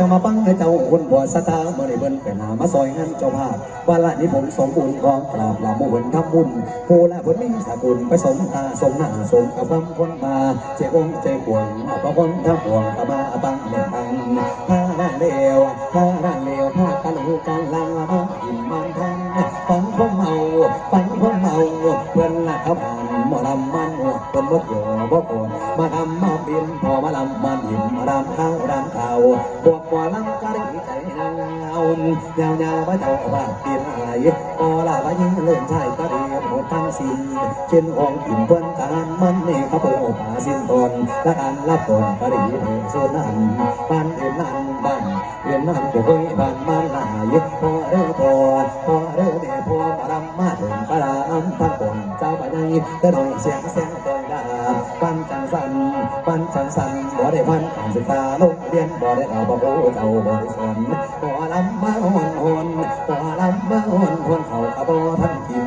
ลานี้จะมาฟังให้เจ้าคนบัวสตาเมื่อได้เบิ่นไปหามาซอยงานเจ้าภาพวันละนี้ผมสมบุญของกราบลาบุญทำบุญผู้ละเพิ่นมีสกุลไปสมตาสมหน้าสมกับความคนมาเจ้าองค์เจ้าขวงพระคนทั้งปวงตะมาบังเล่ตังถ้าร่างเลวถ้าร่างเลวถ้ากันหูกันลังละมาอิ่มมันทันฝันคนเมาฝันคนเมาเพื่อนละเขาผ่านหมอลำมันเพิ่นบกี่ยบ่โกนมาทำมาบิน พอมานอิ่มมารำข้าวรำข้าวพวกหมอลำก็ได้ใจนางเอายาวยาวว่เจ้าบ้าเปลี่ยนหายพอละว่ายิ่งเล่นชายก็ดีหมดทั้งสิ้นเช่นห้องอิ่มเพื่อนการมันนี่เขาโปป่าสิ้นตนและการรับตนก็ได้เถิดส่วนนั้นบ้านอื่นนั้นบ้านเรือนนั้นบ่เคยบ้านมันหลายพอเด้อพอพอเด้อแม่พอมารำมาถึงปลาอำพันตนเจ้าไปไหนก็โดยเสียงเสียง ปันจังสันบ่ได้พันการศึกษาโรงเรียนบ่ได้เอาบ่โอ้เจ้าบ่ได้สอนบ่ลำมาหอนหอนบ่ลำมาหอนหอนเขาก็บ่ทันกิน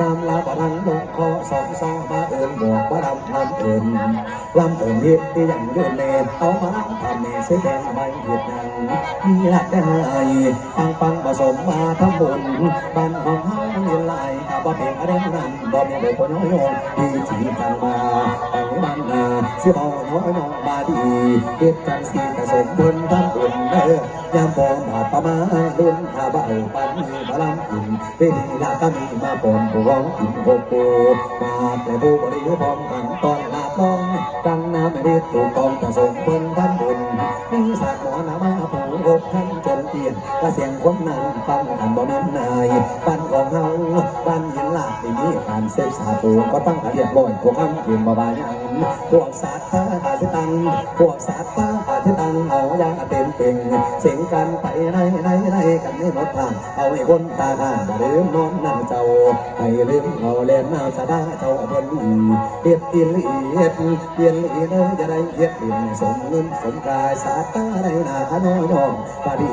น้ำลาบ่ทันลงคอสองสองมาเอิ้นบอกว่าลำลำเอิ้นลำเอิ้นเฮ็ดที่ยังอยู่แนบเอามาลำทำแม่สิแดงใบเฮ็ดหยังมีลักได้ปังปังผสมมาทั้งบุญบ้านของเฮานี่ลา ยก็บ่เป็นอะไรนั้นบ่มีบ่คนน้อยงดีจีจังมาไปบ้านนาสิเอาน้อยน้องบาดีเฮ็ดจังสิกระสมบุญทั้งบุญเด้อยามพอบาประมาณลุ้นข้าบ่เอาปันมีพลังกินเวทีลาก็มีมาปอนผู้ร้องกินโกโก้มาแต่ผู้บริยุพร้อมกันตอนลาบ้องกังน้ำไม่ได้ถูกต้องกระสมบุญทั้งบุญมีสากหมอนามาผู้อกท่านจ เตียนและเสียงคมนั้นฟังกันบ่แม่นนายบ้นของเฮาบ้นยินลาดที่มีการเสพสาตูก็ตั้งเรียบร้อยพวกคำเพียงบ่บายังพวกสัตว์ตาอาสิตังพวกสัตว์ตาอาสิตังเอาอย่างเต็มเป่งเสียงกันไปไหนไหนไหนกันไม่หมดทางเอาให้คนตาข้างลืมนอนนั่งเจ้าให้ลืมเอาเล่นเอาสะดาเจ้าเพิ่นอีเฮ็ดอีหลีเฮ็ดเปลี่ยนอีเด้อจะได้เฮ็ดเป็นสมเงินสมกายสาตาได้หน้าขน้อยน้องก็ดี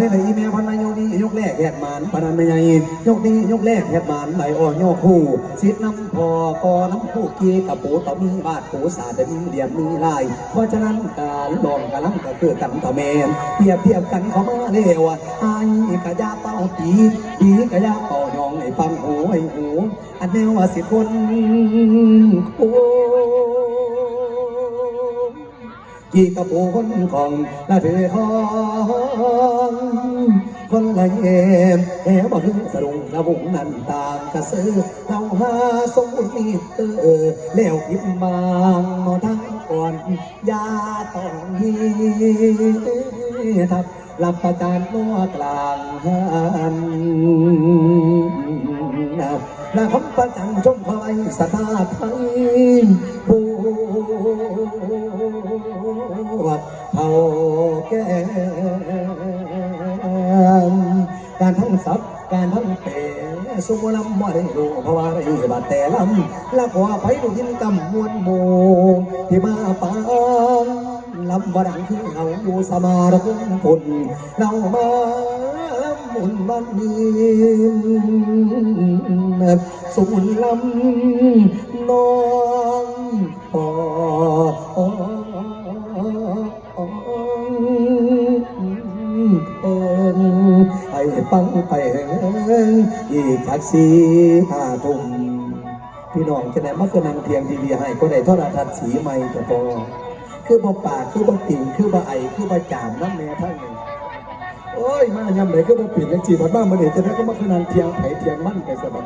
อ่าได้เลยอีเมลพันนายกนี้ยกแรกแหกหมานปนันไม่ใหญ่ยกนี้ยกแรกแหกหมานไหลอ่อนยกคู่สิทน้ำพอกอน้ำคู่กีกับปูต่อมีบาดปูสาดมีเดียมมีลาย เพราะฉะนั้นการลองกันล้ำก็คือกันต่อแมนเปรียบเทียบกันเขามาเร็วไอ้กะยาเต้าปีปีกะยาต่อยองไอ้ปังหูไอ้หูอันแนวว่าสิคนโอ้กี่กระปูคนของละเถือทอง คนละเอ็มแอบบ่ถึงสรุงระบุงนั่นต่างกระซื้อเราหาสมุนีเออแล้วพิมบางมาทั้งก่อนยาต้องฮีทับรับประจานนัวกลางหันและคำประจันจงคอยสตาไทยผู้วัดเท่าแก่ การทั้งสับการทั้งเปสุวรรณบ่ได้รู้เพราะว่าได้บาดแต่ลำและขอไปดูยินกำมวลหมู่ที่มาปางลำบ่ดังคือเราอยู่สมารคมพุ่นเรามาลำมุนบันนีสุนลำน้อง ไอ้ปังไปเองอีกทักซีห้าทุ่มพี่น้องจะไหนมาคือนางเพียงดีๆให้ก็ได้โทรทัดสีใหม่แต่พอคือบ่ปากคือบ่ติ่งคือบ่ไอคือบ่จามน้ำแม่ท่านเลยโอ้ย มายำไหนก็มาปิดเลยจีบบ้านมาเนี่ยจะได้ก็มาขนางเทียงไผเทียงมั่นไปสบับ